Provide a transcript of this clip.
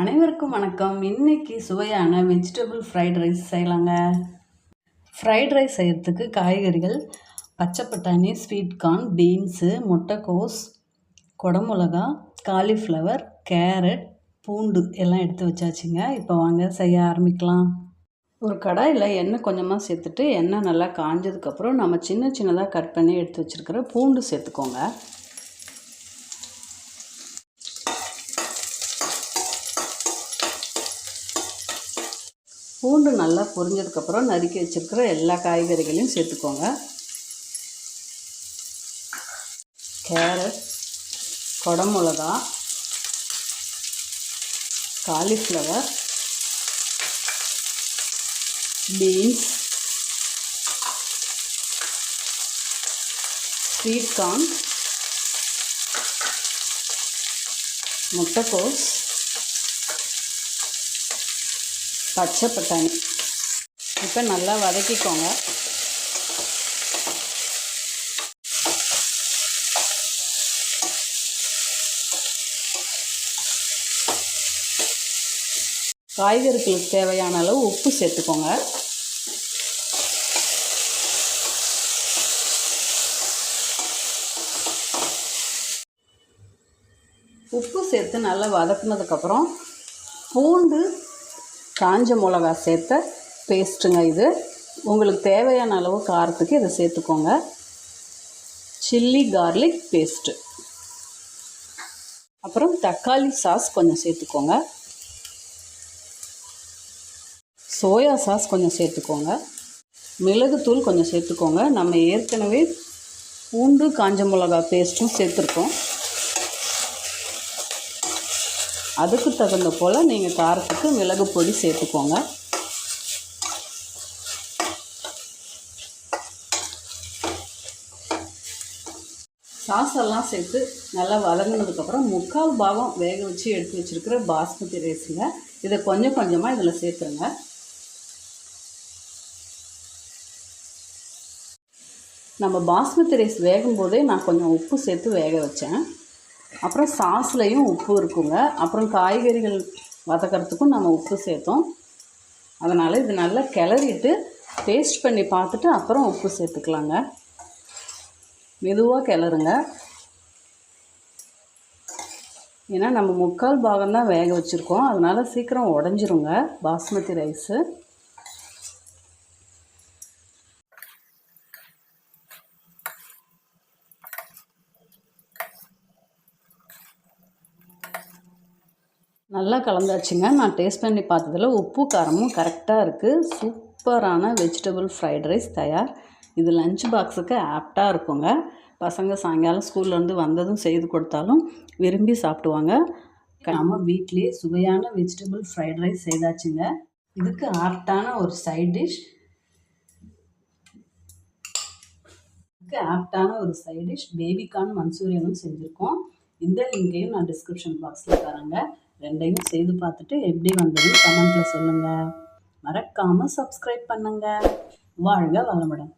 அனைவருக்கும் வணக்கம். இன்னைக்கு சுவையான வெஜிடபிள் ஃப்ரைட் ரைஸ் செய்யலாங்க. ஃப்ரைட் ரைஸ் செய்கிறதுக்கு காய்கறிகள் பச்சை பட்டாணி ஸ்வீட் கார்ன் பீன்ஸு முட்டைக்கோஸ் குடமிளகா காலிஃப்ளவர் கேரட் பூண்டு எல்லாம் எடுத்து வச்சாச்சுங்க. இப்போ வாங்க செய்ய ஆரம்பிக்கலாம். ஒரு கடாயில் எண்ணெய் கொஞ்சமாக சேர்த்துட்டு எண்ணெய் நல்லா காஞ்சதுக்கப்புறம் நம்ம சின்ன சின்னதாக கட் பண்ணி எடுத்து வச்சுருக்கிற பூண்டு சேர்த்துக்கோங்க. பூண்டு நல்லா பொரிஞ்சதுக்கப்புறம் நறுக்கி வச்சுருக்கிற எல்லா காய்கறிகளையும் சேர்த்துக்கோங்க. கேரட் குடமிளகா காலிஃப்ளவர் பீன்ஸ் ஸ்வீட் கார்ன் முட்டைக்கோஸ் பச்சை பட்டாணி. இப்போ நல்லா வதக்கிக்கோங்க. காய்கறிகளுக்கு தேவையான அளவு உப்பு சேர்த்துக்கோங்க. உப்பு சேர்த்து நல்லா வதக்குனதுக்கப்புறம் பூண்டு காஞ்ச மிளகா சேர்த்த பேஸ்ட்டுங்க இது. உங்களுக்கு தேவையான அளவு காரத்துக்கு இதை சேர்த்துக்கோங்க. சில்லி கார்லிக் பேஸ்ட்டு அப்புறம் தக்காளி சாஸ் கொஞ்சம் சேர்த்துக்கோங்க. சோயா சாஸ் கொஞ்சம் சேர்த்துக்கோங்க. மிளகுத்தூள் கொஞ்சம் சேர்த்துக்கோங்க. நம்ம ஏற்கனவே பூண்டு காஞ்ச மிளகா பேஸ்ட்டும் சேர்த்துருக்கோம். அதுக்கு தகுந்த போல் நீங்கள் காரத்துக்கு மிளகு பொடி சேர்த்துக்கோங்க. சாஸெல்லாம் சேர்த்து நல்லா வதங்கினதுக்கப்புறம் முக்கால் பாகம் வேக வச்சு எடுத்து வச்சுருக்கிற பாஸ்மதி ரைஸுங்க. இதை கொஞ்சம் கொஞ்சமாக இதில் சேர்த்துருங்க. நம்ம பாஸ்மதி ரைஸ் வேகும்போதே நான் கொஞ்சம் உப்பு சேர்த்து வேக வச்சேன். அப்புறம் சாஸ்லேயும் உப்பு இருக்குங்க. அப்புறம் காய்கறிகள் வதக்கிறதுக்கும் நம்ம உப்பு சேர்த்தோம். அதனால் இது நல்லா கிளறிட்டு டேஸ்ட் பண்ணி பார்த்துட்டு அப்புறம் உப்பு சேர்த்துக்கலாங்க. மெதுவாக கிளறுங்க. ஏன்னா நம்ம முக்கால் பாகம் தான் வேக வச்சுருக்கோம். அதனால் சீக்கிரம் உடஞ்சிருங்க. பாஸ்மதி ரைஸு. நல்லா கலந்தாச்சுங்க. நான் டேஸ்ட் பண்ணி பார்த்ததில் உப்பு காரமும் கரெக்டாக இருக்குது சூப்பரான வெஜிடபிள் ஃப்ரைட் ரைஸ் தயார். இது லஞ்ச் பாக்ஸுக்கு ஆப்டாக இருக்குங்க. பசங்க சாயங்காலம் ஸ்கூல்லேருந்து வந்ததும் செய்து கொடுத்தாலும் விரும்பி சாப்பிடுவாங்க. நம்ம வீட்லேயே சுவையான வெஜிடபிள் ஃப்ரைட் ரைஸ் செய்தாச்சுங்க. இதுக்கு ஆப்டான ஒரு சைட் டிஷ் இதுக்கு ஆப்டான ஒரு சைட் டிஷ் பேபிகார்ன் மன்சூரியனும் செஞ்சுருக்கோம். இந்த லிங்கையும் நான் டிஸ்கிரிப்ஷன் பாக்ஸில் தரேங்க. ரெண்டையும் செய்து பார்த்துட்டு எப்படி வந்ததுன்னு கமெண்ட்டில் சொல்லுங்கள் மறக்காமல் சப்ஸ்கிரைப் பண்ணுங்கள் வாழ்க வளமுடன்.